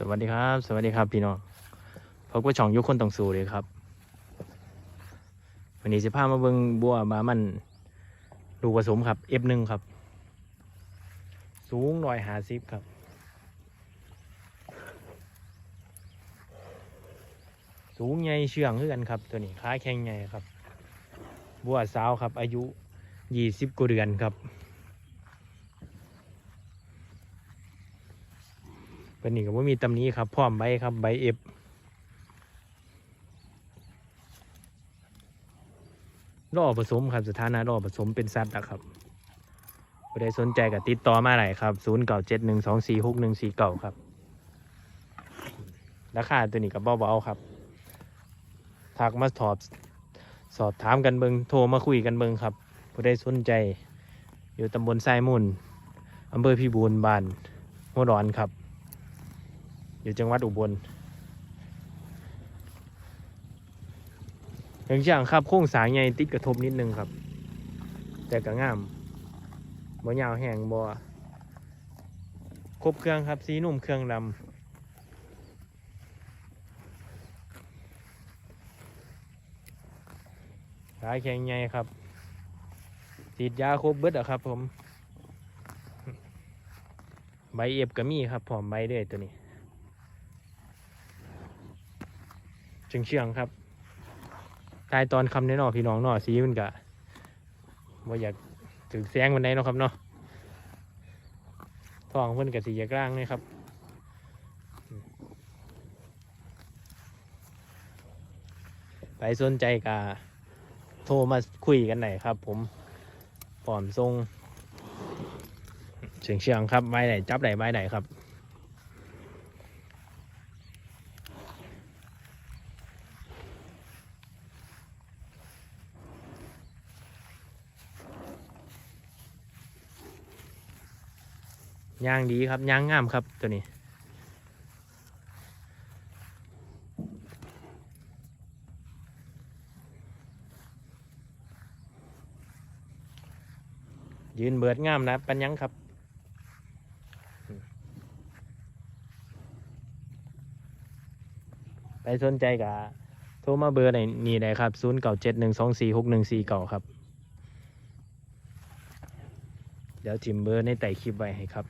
สวัสดีครับ สวัสดีครับพี่น้องพบกับช่องยุคคนต้องสู้เลยครับวันนี้จะพามาเบิงบัวบามันลูกผสมครับ F1 ครับ สูงร้อยหาสิบครับ สูงใหญ่เชื่องคือกันครับ ตัวนี้ขาแข็งใหญ่ครับ บัวสาวครับ อายุยี่สิบกว่าเดือนครับ เป็นนี่ก็ว่ามีตำนี้ครับ พร้อมใบครับใบเอฟรอผสมครับสถานะรอผสมเป็นสัตว์นะครับผู้ใดสนใจก็ติดต่อมาไหนครับศูนย์เก้าเจ็ดหนึ่งสองสี่หกหนึ่งสี่เก้าครับ ราคาตัวนี้ก็เบาๆครับทักมาสอบสอบถามกันเบิงโทรมาคุยกันเบิงครับผู้ใดสนใจ อยู่ตำบลทรมุนอำเภอพิบูลบานหัวดอนครับ อยู่จังหวัดอุบลเรื่องช่างครับโค้งสายใหญ่ติดกระทบนิดนึงครับ แต่ก็งามบ่ยาวแห้งบ่ครบเครื่องครับสีนุ่มเครื่องดำสายแข็งใหญ่ครับฉีดยาครบเบิดอะครับผม ใบเอฟก็มีครับพร้อมใบด้วยตัวนี้ เชียงเชียงครับตายตอนคำแน่นอนพี่น้องเนาะสีมันกะว่าอยากถึงแสงวันไหนเนาะครับเนาะทองเพิ่นกับสียกลางเลยครับไปสนใจกะโทรมาคุยกันไหนอยครับ ผมพร้อมทรงเชียงเชียงครับใบไหนจับไหนใบไหนครับ ย่างดีครับย่างงามครับตัวนี้ ยืนเบิดงามนะปัญญังครับไปสนใจกับโทรมาเบอร์ไหนนี่ได้ครับ 0 9 7 1 2 4 6 1 4 9 ครับ เดี๋ยวทิมเบอร์ในใต้คลิปไว้ให้ครับ